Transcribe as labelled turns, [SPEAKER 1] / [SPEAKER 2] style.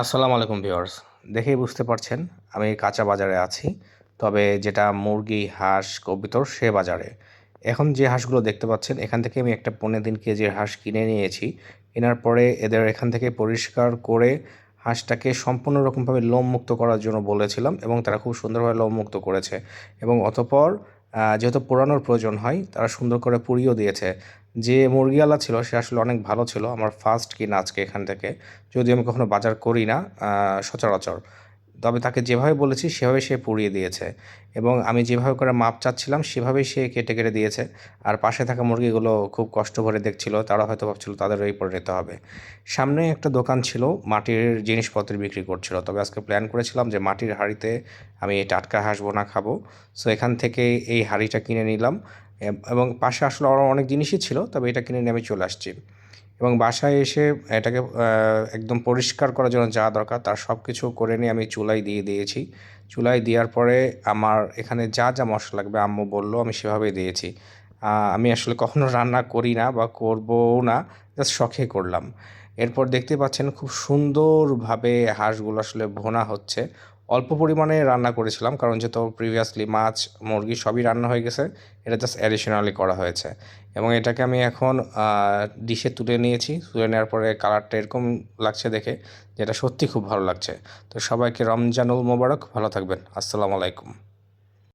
[SPEAKER 1] আসসালামু আলাইকুম ভিউয়ার্স। দেখেই বুঝতে পারছেন, আমি কাঁচা বাজারে আছি, তবে যেটা মুরগি, হাঁস, কবিতর, সে বাজারে। এখন যে হাঁসগুলো দেখতে পাচ্ছেন, এখান থেকে আমি একটা পনেরো দিন কেজির হাঁস কিনে নিয়েছি। কেনার পরে এদের এখান থেকে পরিষ্কার করে হাঁসটাকে সম্পূর্ণ রকমভাবে লোম মুক্ত করার জন্য বলেছিলাম এবং তারা খুব সুন্দরভাবে লোম মুক্ত করেছে। এবং অতপর যেহেতু পোড়ানোর প্রয়োজন হয়, তারা সুন্দর করে পুড়িয়েও দিয়েছে। যে মুরগিওয়ালা ছিল, সে আসলে অনেক ভালো ছিল, আমার ফার্স্ট কিনা আজকে এখান থেকে। যদি আমি কখনো বাজার করি না সচরাচর। তবে তাকে যেভাবে বলেছি, সেভাবে সে পুড়িয়ে দিয়েছে। এবং আমি যেভাবে করে মাপ চাচ্ছিলাম, সেভাবেই সে কেটে কেটে দিয়েছে। আর পাশে থাকা মুরগিগুলো খুব কষ্ট করে দেখছিল, তারা হয়তো ভাবছিল তাদের এই পরে নিতে হবে। সামনে একটা দোকান ছিল, মাটির জিনিসপত্র বিক্রি করছিল। তবে আজকে প্ল্যান করেছিলাম যে মাটির হাঁড়িতে আমি এই টাটকা হাঁস বোনা খাব। সো এখান থেকে এই হাঁড়িটা কিনে নিলাম। এবং পাশে আসলে আরও অনেক জিনিসই ছিল, তবে এটা কিনে নিয়ে আমি চলে আসছি। এবং বাসায় এসে এটাকে একদম পরিষ্কার করার জন্য যা দরকার তার সব কিছু করে নিয়ে আমি চুলায় দিয়ে দিয়েছি। চুলায় দেওয়ার পরে আমার এখানে যা যা মশলা লাগবে আম্মু বলল, আমি সেভাবেই দিয়েছি। আমি আসলে কখনো রান্না করি না বা করবও না, জাস্ট শখে করলাম। এরপর দেখতে পাচ্ছেন খুব সুন্দরভাবে হাঁসগুলো আসলে ভোনা হচ্ছে। অল্প পরিমাণে রান্না করেছিলাম, কারণ যেহেতু প্রিভিয়াসলি মাছ, মুরগি সবই রান্না হয়ে গেছে, এটা জাস্ট অ্যাডিশনালি করা হয়েছে। এবং এটাকে আমি এখন ডিশে তুলে নিয়েছি, তুলে নেওয়ার পরে কালারটা এরকম লাগছে দেখে যেটা সত্যি খুব ভালো লাগছে। তো সবাইকে রমজানুল মোবারক, ভালো থাকবেন, আসসালামু আলাইকুম।